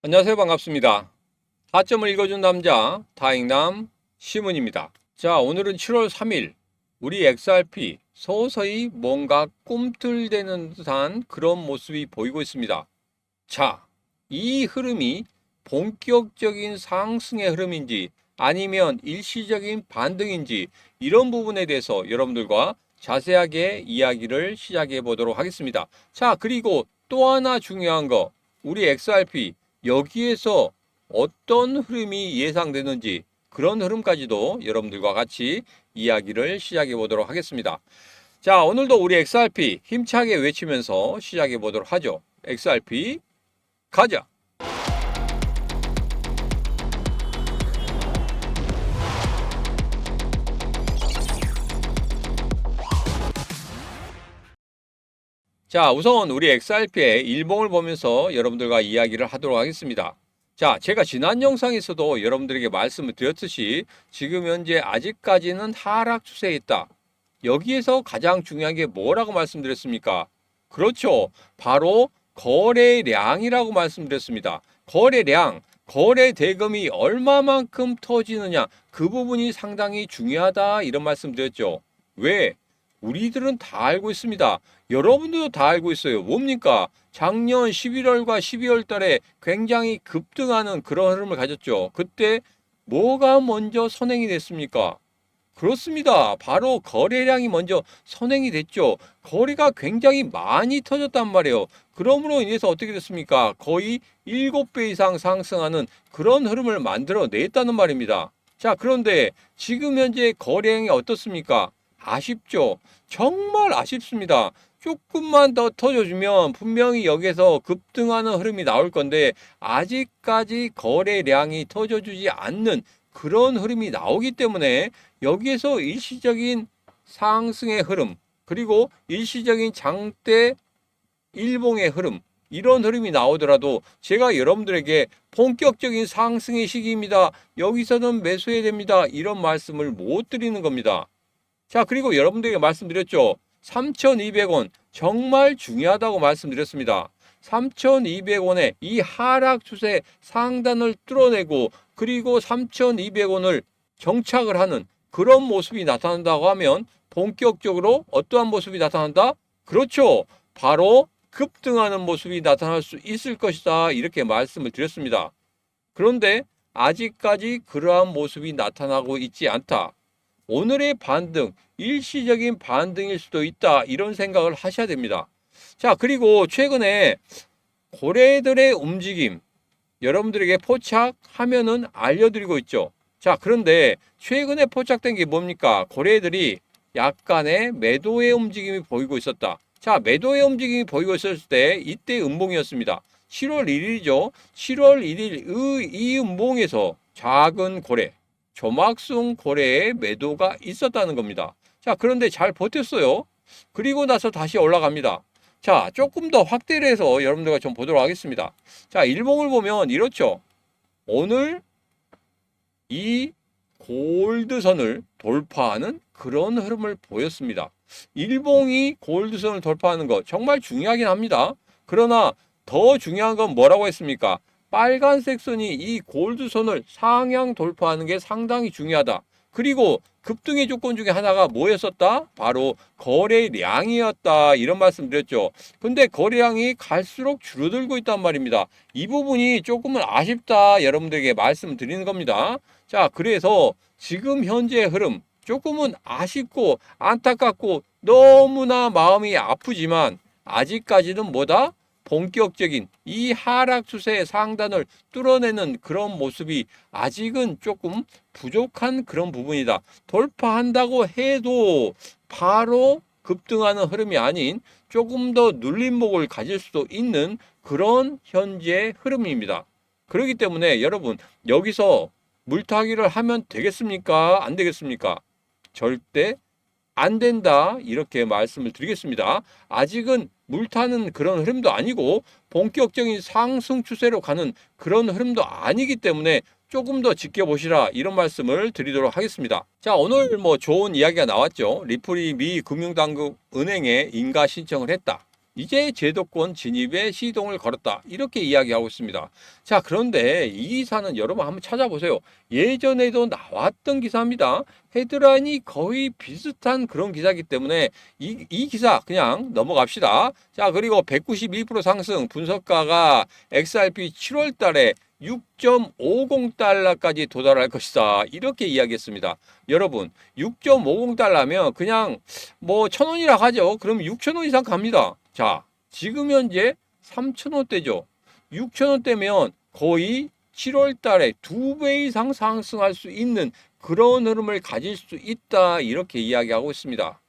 안녕하세요. 반갑습니다. 타점을 읽어준 남자, 다잉남 시문입니다. 자, 오늘은 7월 3일. 우리 XRP 서서히 뭔가 꿈틀대는 듯한 그런 모습이 보이고 있습니다. 자, 이 흐름이 본격적인 상승의 흐름인지 아니면 일시적인 반등인지 이런 부분에 대해서 여러분들과 자세하게 이야기를 시작해 보도록 하겠습니다. 자, 그리고 또 하나 중요한 거, 우리 XRP 여기에서 어떤 흐름이 예상되는지 그런 흐름까지도 여러분들과 같이 이야기를 시작해 보도록 하겠습니다. 자, 오늘도 우리 XRP 힘차게 외치면서 시작해 보도록 하죠. XRP 가자. 자, 우선 우리 XRP의 일봉을 보면서 여러분들과 이야기를 하도록 하겠습니다. 자, 제가 지난 영상에서도 여러분들에게 말씀을 드렸듯이 지금 현재 아직까지는 하락 추세에 있다. 여기에서 가장 중요한 게 뭐라고 말씀드렸습니까? 그렇죠. 바로 거래량이라고 말씀드렸습니다. 거래량, 거래 대금이 얼마만큼 터지느냐, 그 부분이 상당히 중요하다. 이런 말씀 드렸죠. 왜? 우리들은 다 알고 있습니다. 여러분들도 다 알고 있어요. 뭡니까? 작년 11월과 12월 달에 굉장히 급등하는 그런 흐름을 가졌죠. 그때 뭐가 먼저 선행이 됐습니까? 그렇습니다. 바로 거래량이 먼저 선행이 됐죠. 거래가 굉장히 많이 터졌단 말이에요. 그러므로 인해서 어떻게 됐습니까? 거의 7배 이상 상승하는 그런 흐름을 만들어 냈다는 말입니다. 자, 그런데 지금 현재 거래량이 어떻습니까? 아쉽죠. 정말 아쉽습니다. 조금만 더 터져주면 분명히 여기서 급등하는 흐름이 나올 건데 아직까지 거래량이 터져주지 않는 그런 흐름이 나오기 때문에 여기에서 일시적인 상승의 흐름 그리고 일시적인 장대 일봉의 흐름 이런 흐름이 나오더라도 제가 여러분들에게 본격적인 상승의 시기입니다. 여기서는 매수해야 됩니다. 이런 말씀을 못 드리는 겁니다. 자, 그리고 여러분들에게 말씀드렸죠. 3,200원 정말 중요하다고 말씀드렸습니다. 3,200원의 이 하락 추세 상단을 뚫어내고 그리고 3,200원을 정착을 하는 그런 모습이 나타난다고 하면 본격적으로 어떠한 모습이 나타난다? 그렇죠. 바로 급등하는 모습이 나타날 수 있을 것이다. 이렇게 말씀을 드렸습니다. 그런데 아직까지 그러한 모습이 나타나고 있지 않다. 오늘의 반등, 일시적인 반등일 수도 있다. 이런 생각을 하셔야 됩니다. 자, 그리고 최근에 고래들의 움직임, 여러분들에게 포착하면은 알려드리고 있죠. 자, 그런데 최근에 포착된 게 뭡니까? 고래들이 약간의 매도의 움직임이 보이고 있었다. 자, 매도의 움직임이 보이고 있었을 때 이때 음봉이었습니다. 7월 1일이죠. 7월 1일 이 음봉에서 작은 고래, 조막숭 고래의 매도가 있었다는 겁니다. 자, 그런데 잘 버텼어요. 그리고 나서 다시 올라갑니다. 자, 조금 더 확대를 해서 여러분들과 좀 보도록 하겠습니다. 자, 일봉을 보면 이렇죠. 오늘 이 골드선을 돌파하는 그런 흐름을 보였습니다. 일봉이 골드선을 돌파하는 것 정말 중요하긴 합니다. 그러나 더 중요한 건 뭐라고 했습니까? 빨간색 선이 이 골드선을 상향 돌파하는 게 상당히 중요하다. 그리고 급등의 조건 중에 하나가 뭐였었다? 바로 거래량이었다. 이런 말씀 드렸죠. 근데 거래량이 갈수록 줄어들고 있단 말입니다. 이 부분이 조금은 아쉽다. 여러분들에게 말씀드리는 겁니다. 자, 그래서 지금 현재의 흐름 조금은 아쉽고 안타깝고 너무나 마음이 아프지만 아직까지는 뭐다? 본격적인 이 하락 추세의 상단을 뚫어내는 그런 모습이 아직은 조금 부족한 그런 부분이다. 돌파한다고 해도 바로 급등하는 흐름이 아닌 조금 더 눌림목을 가질 수도 있는 그런 현재 흐름입니다. 그렇기 때문에 여러분 여기서 물타기를 하면 되겠습니까? 안 되겠습니까? 절대 안 된다. 이렇게 말씀을 드리겠습니다. 아직은 물타는 그런 흐름도 아니고 본격적인 상승 추세로 가는 그런 흐름도 아니기 때문에 조금 더 지켜보시라 이런 말씀을 드리도록 하겠습니다. 자 오늘 뭐 좋은 이야기가 나왔죠. 리플이 미 금융당국 은행에 인가 신청을 했다. 이제 제도권 진입에 시동을 걸었다. 이렇게 이야기하고 있습니다. 자, 그런데 이 기사는 여러분 한번 찾아보세요. 예전에도 나왔던 기사입니다. 헤드라인이 거의 비슷한 그런 기사이기 때문에 이, 이 기사 그냥 넘어갑시다. 자, 그리고 192% 상승 분석가가 XRP 7월 달에 6.50달러까지 도달할 것이다. 이렇게 이야기했습니다. 여러분, 6.50달러면 그냥 뭐 천원이라 하죠. 그럼 6천원 이상 갑니다. 자, 지금 현재 3천원대죠. 6천원대면 거의 7월 달에 두 배 이상 상승할 수 있는 그런 흐름을 가질 수 있다. 이렇게 이야기하고 있습니다.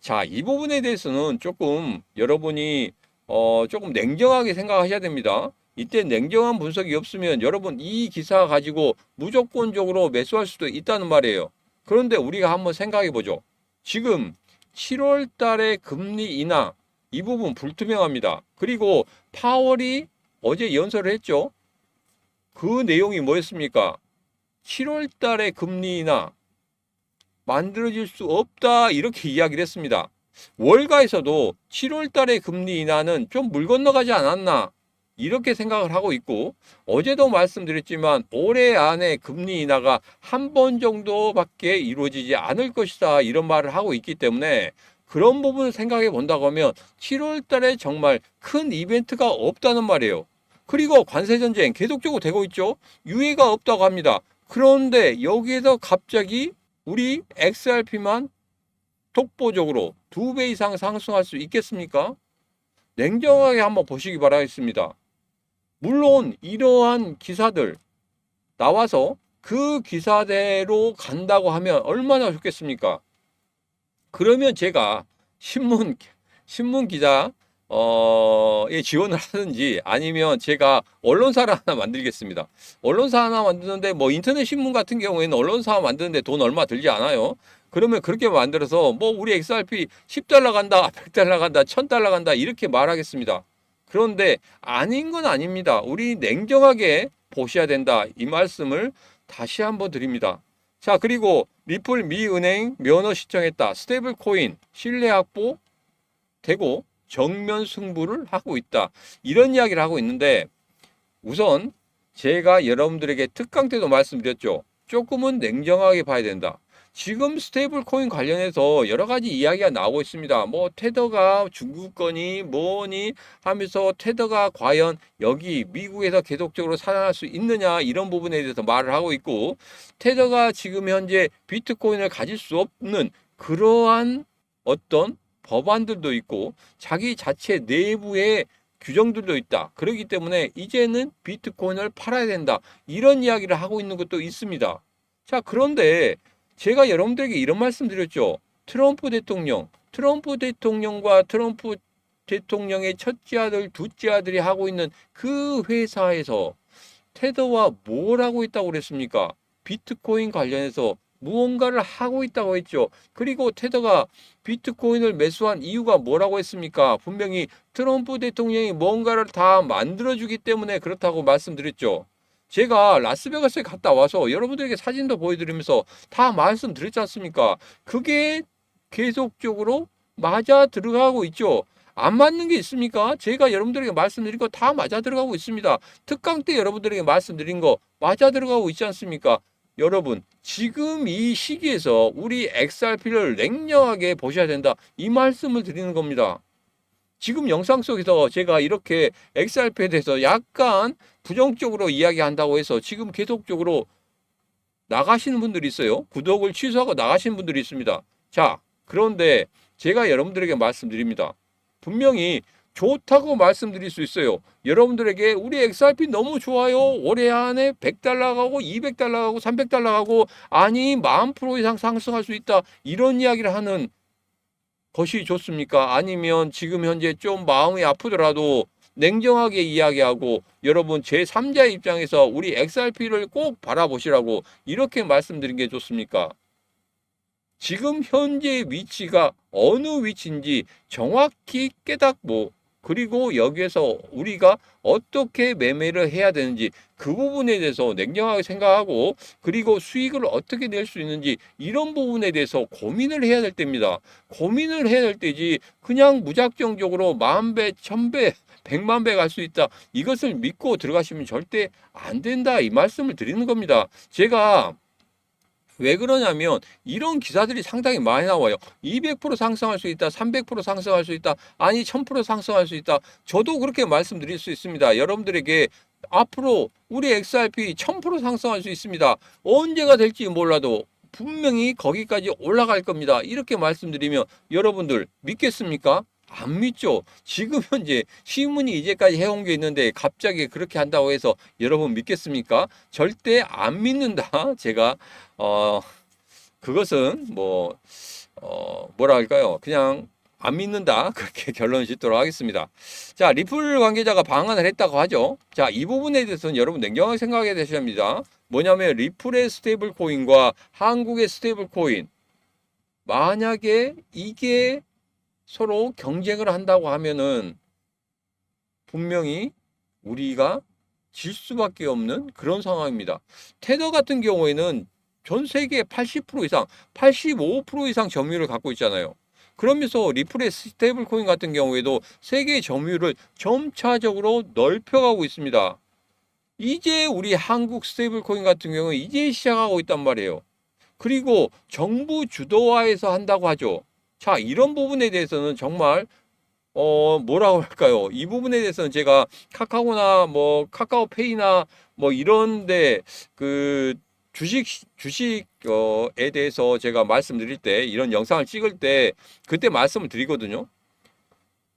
자, 이 부분에 대해서는 조금 여러분이 어, 조금 냉정하게 생각하셔야 됩니다. 이때 냉정한 분석이 없으면 여러분 이 기사 가지고 무조건적으로 매수할 수도 있다는 말이에요. 그런데 우리가 한번 생각해 보죠. 지금 7월 달에 금리 인하 이 부분 불투명합니다. 그리고 파월이 어제 연설을 했죠. 그 내용이 뭐였습니까? 7월 달에 금리 인하 만들어질 수 없다 이렇게 이야기를 했습니다. 월가에서도 7월 달에 금리 인하는 좀 물 건너가지 않았나 이렇게 생각을 하고 있고 어제도 말씀드렸지만 올해 안에 금리 인하가 한 번 정도밖에 이루어지지 않을 것이다 이런 말을 하고 있기 때문에 그런 부분을 생각해 본다고 하면 7월 달에 정말 큰 이벤트가 없다는 말이에요. 그리고 관세 전쟁 계속적으로 되고 있죠. 유예가 없다고 합니다. 그런데 여기에서 갑자기 우리 XRP만 독보적으로 두 배 이상 상승할 수 있겠습니까? 냉정하게 한번 보시기 바라겠습니다. 물론 이러한 기사들 나와서 그 기사대로 간다고 하면 얼마나 좋겠습니까? 그러면 제가 신문 신문 기자 어에 지원을 하든지 아니면 제가 언론사를 하나 만들겠습니다. 언론사 하나 만드는데 뭐 인터넷 신문 같은 경우에는 언론사 만드는데 돈 얼마 들지 않아요. 그러면 그렇게 만들어서 뭐 우리 XRP 10달러 간다, 100달러 간다, 1000달러 간다 이렇게 말하겠습니다. 그런데 아닌 건 아닙니다. 우리 냉정하게 보셔야 된다. 이 말씀을 다시 한번 드립니다. 자, 그리고 리플 미 은행 면허 시청했다. 스테이블 코인 신뢰 확보 되고 정면 승부를 하고 있다. 이런 이야기를 하고 있는데 우선 제가 여러분들에게 특강 때도 말씀드렸죠. 조금은 냉정하게 봐야 된다. 지금 스테이블 코인 관련해서 여러 가지 이야기가 나오고 있습니다. 뭐 테더가 중국 거니 뭐니 하면서 테더가 과연 여기 미국에서 계속적으로 살아날 수 있느냐 이런 부분에 대해서 말을 하고 있고 테더가 지금 현재 비트코인을 가질 수 없는 그러한 어떤 법안들도 있고 자기 자체 내부에 규정들도 있다. 그렇기 때문에 이제는 비트코인을 팔아야 된다. 이런 이야기를 하고 있는 것도 있습니다. 자, 그런데 제가 여러분들에게 이런 말씀 드렸죠. 트럼프 대통령, 트럼프 대통령과 트럼프 대통령의 첫째 아들, 둘째 아들이 하고 있는 그 회사에서 테더와 뭘 하고 있다고 그랬습니까? 비트코인 관련해서 무언가를 하고 있다고 했죠. 그리고 테더가 비트코인을 매수한 이유가 뭐라고 했습니까? 분명히 트럼프 대통령이 뭔가를 다 만들어주기 때문에 그렇다고 말씀드렸죠. 제가 라스베가스에 갔다 와서 여러분들에게 사진도 보여드리면서 다 말씀드렸지 않습니까? 그게 계속적으로 맞아 들어가고 있죠. 안 맞는 게 있습니까? 제가 여러분들에게 말씀드린 거 다 맞아 들어가고 있습니다. 특강 때 여러분들에게 말씀드린 거 맞아 들어가고 있지 않습니까? 여러분, 지금 이 시기에서 우리 XRP를 냉정하게 보셔야 된다. 이 말씀을 드리는 겁니다. 지금 영상 속에서 제가 이렇게 XRP에 대해서 약간 부정적으로 이야기한다고 해서 지금 계속적으로 나가시는 분들이 있어요. 구독을 취소하고 나가시는 분들이 있습니다. 자, 그런데 제가 여러분들에게 말씀드립니다. 분명히 좋다고 말씀드릴 수 있어요. 여러분들에게 우리 XRP 너무 좋아요. 올해 안에 100달러 가고 200달러 가고 300달러 가고 아니 만 프로 이상 상승할 수 있다. 이런 이야기를 하는 것이 좋습니까? 아니면 지금 현재 좀 마음이 아프더라도 냉정하게 이야기하고 여러분 제3자 입장에서 우리 XRP를 꼭 바라보시라고 이렇게 말씀드린 게 좋습니까? 지금 현재의 위치가 어느 위치인지 정확히 깨닫고 그리고 여기에서 우리가 어떻게 매매를 해야 되는지 그 부분에 대해서 냉정하게 생각하고 그리고 수익을 어떻게 낼 수 있는지 이런 부분에 대해서 고민을 해야 될 때입니다. 고민을 해야 될 때지 그냥 무작정적으로 만 배, 천 배, 백만 배 갈 수 있다. 이것을 믿고 들어가시면 절대 안 된다. 이 말씀을 드리는 겁니다. 제가 왜 그러냐면 이런 기사들이 상당히 많이 나와요. 200% 상승할 수 있다. 300% 상승할 수 있다. 아니 1000% 상승할 수 있다. 저도 그렇게 말씀드릴 수 있습니다. 여러분들에게 앞으로 우리 XRP 1000% 상승할 수 있습니다. 언제가 될지 몰라도 분명히 거기까지 올라갈 겁니다. 이렇게 말씀드리면 여러분들 믿겠습니까? 안 믿죠. 지금 현재 신문이 이제까지 해온 게 있는데 갑자기 그렇게 한다고 해서 여러분 믿겠습니까? 절대 안 믿는다. 제가 어 그것은 뭐 어, 뭐라 할까요? 그냥 안 믿는다. 그렇게 결론 짓도록 하겠습니다. 자, 리플 관계자가 방한을 했다고 하죠. 자, 이 부분에 대해서는 여러분 냉정하게 생각해야 되셔야 합니다. 뭐냐면 리플의 스테이블 코인과 한국의 스테이블 코인 만약에 이게 서로 경쟁을 한다고 하면은 분명히 우리가 질 수밖에 없는 그런 상황입니다. 테더 같은 경우에는 전 세계 80% 이상, 85% 이상 점유율을 갖고 있잖아요. 그러면서 리플의 스테이블 코인 같은 경우에도 세계 점유율을 점차적으로 넓혀가고 있습니다. 이제 우리 한국 스테이블 코인 같은 경우는 이제 시작하고 있단 말이에요. 그리고 정부 주도화해서 한다고 하죠. 자, 이런 부분에 대해서는 정말 어, 뭐라고 할까요? 이 부분에 대해서는 제가 카카오나 뭐 카카오페이나 뭐 이런데 그 주식 주식에 대해서 제가 말씀드릴 때 이런 영상을 찍을 때 그때 말씀을 드리거든요.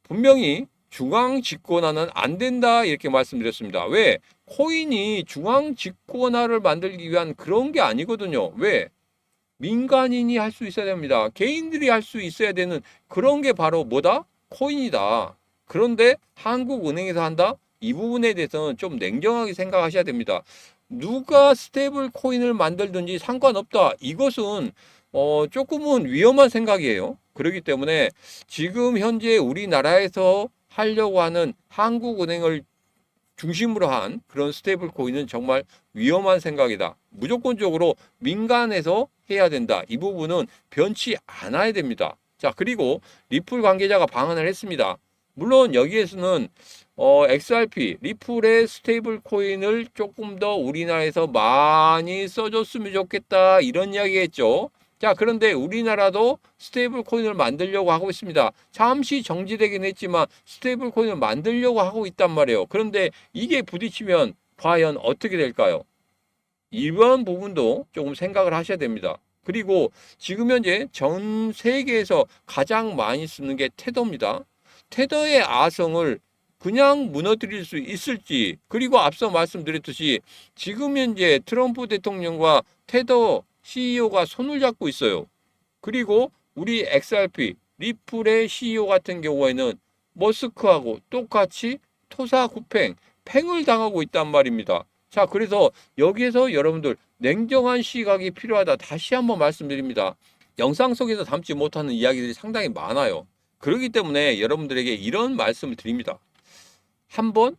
분명히 중앙 집권화는 안 된다 이렇게 말씀드렸습니다. 왜? 코인이 중앙 집권화를 만들기 위한 그런 게 아니거든요. 왜? 민간인이 할 수 있어야 됩니다. 개인들이 할 수 있어야 되는 그런 게 바로 뭐다? 코인이다. 그런데 한국은행에서 한다? 이 부분에 대해서는 좀 냉정하게 생각하셔야 됩니다. 누가 스테이블 코인을 만들든지 상관없다. 이것은 어 조금은 위험한 생각이에요. 그렇기 때문에 지금 현재 우리나라에서 하려고 하는 한국은행을 중심으로 한 그런 스테이블 코인은 정말 위험한 생각이다. 무조건적으로 민간에서 해야 된다. 이 부분은 변치 않아야 됩니다. 자, 그리고 리플 관계자가 방한을 했습니다. 물론 여기에서는 어, XRP, 리플의 스테이블 코인을 조금 더 우리나라에서 많이 써줬으면 좋겠다. 이런 이야기 했죠. 자, 그런데 우리나라도 스테이블 코인을 만들려고 하고 있습니다. 잠시 정지되긴 했지만 스테이블 코인을 만들려고 하고 있단 말이에요. 그런데 이게 부딪히면 과연 어떻게 될까요? 이런 부분도 조금 생각을 하셔야 됩니다. 그리고 지금 현재 전 세계에서 가장 많이 쓰는 게 테더입니다. 테더의 아성을 그냥 무너뜨릴 수 있을지 그리고 앞서 말씀드렸듯이 지금 현재 트럼프 대통령과 테더 CEO가 손을 잡고 있어요. 그리고 우리 XRP 리플의 CEO 같은 경우에는 머스크하고 똑같이 토사구팽 팽을 당하고 있단 말입니다. 자, 그래서 여기에서 여러분들 냉정한 시각이 필요하다. 다시 한번 말씀드립니다. 영상 속에서 담지 못하는 이야기들이 상당히 많아요. 그렇기 때문에 여러분들에게 이런 말씀을 드립니다. 한번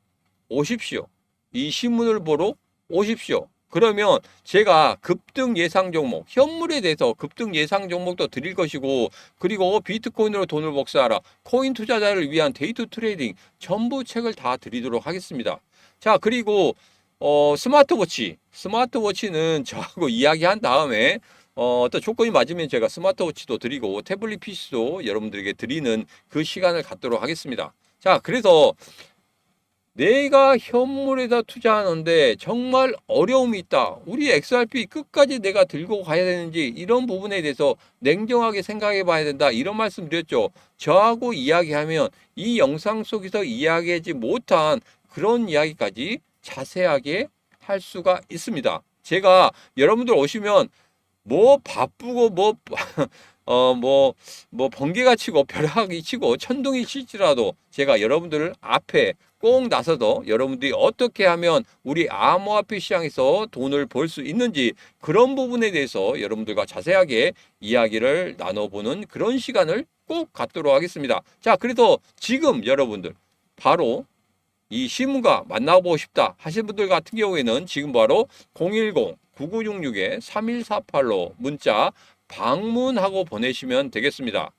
오십시오. 이 신문을 보러 오십시오. 그러면 제가 급등 예상 종목, 현물에 대해서 급등 예상 종목도 드릴 것이고, 그리고 비트코인으로 돈을 복사하라, 코인 투자자를 위한 데이트 트레이딩 전부 책을 다 드리도록 하겠습니다. 자, 그리고 어, 스마트워치, 스마트워치는 저하고 이야기한 다음에 어, 어떤 조건이 맞으면 제가 스마트워치도 드리고 태블릿 PC도 여러분들에게 드리는 그 시간을 갖도록 하겠습니다. 자, 그래서 내가 현물에다 투자하는데 정말 어려움이 있다. 우리 XRP 끝까지 내가 들고 가야 되는지 이런 부분에 대해서 냉정하게 생각해 봐야 된다. 이런 말씀 드렸죠. 저하고 이야기하면 이 영상 속에서 이야기하지 못한 그런 이야기까지 자세하게 할 수가 있습니다. 제가 여러분들 오시면 뭐 바쁘고 뭐 어, 뭐, 뭐, 번개가 치고 벼락이 치고 천둥이 칠지라도 제가 여러분들 앞에 꼭 나서서 여러분들이 어떻게 하면 우리 암호화폐 시장에서 돈을 벌 수 있는지 그런 부분에 대해서 여러분들과 자세하게 이야기를 나눠보는 그런 시간을 꼭 갖도록 하겠습니다. 자, 그래서 지금 여러분들 바로 이 신문과 만나보고 싶다 하신 분들 같은 경우에는 지금 바로 010-9966-3148로 문자 방문하고 보내시면 되겠습니다.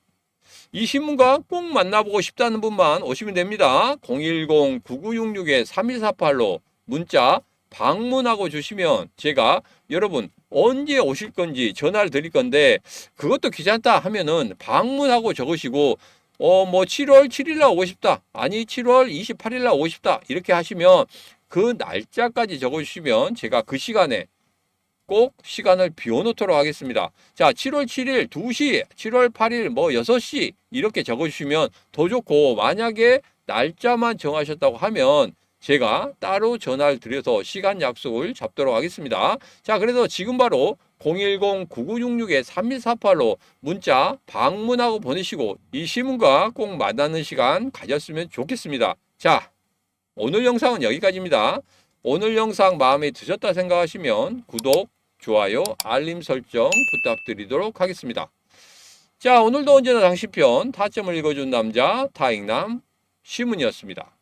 이 신문과 꼭 만나보고 싶다는 분만 오시면 됩니다. 010-9966-3148로 문자 방문하고 주시면 제가 여러분 언제 오실 건지 전화를 드릴 건데 그것도 귀찮다 하면은 방문하고 적으시고 어 뭐 7월 7일 날 오고 싶다. 아니 7월 28일 날 오고 싶다. 이렇게 하시면 그 날짜까지 적어 주시면 제가 그 시간에 꼭 시간을 비워놓도록 하겠습니다. 자, 7월 7일 2시, 7월 8일 뭐 6시 이렇게 적어주시면 더 좋고 만약에 날짜만 정하셨다고 하면 제가 따로 전화를 드려서 시간 약속을 잡도록 하겠습니다. 자, 그래서 지금 바로 010-9966-3148로 문자 방문하고 보내시고 이 신문과 꼭 만나는 시간 가졌으면 좋겠습니다. 자, 오늘 영상은 여기까지입니다. 오늘 영상 마음에 드셨다 생각하시면 구독, 좋아요, 알림 설정 부탁드리도록 하겠습니다. 자, 오늘도 언제나 당신 편 타점을 읽어준 남자 타익남 시문이었습니다.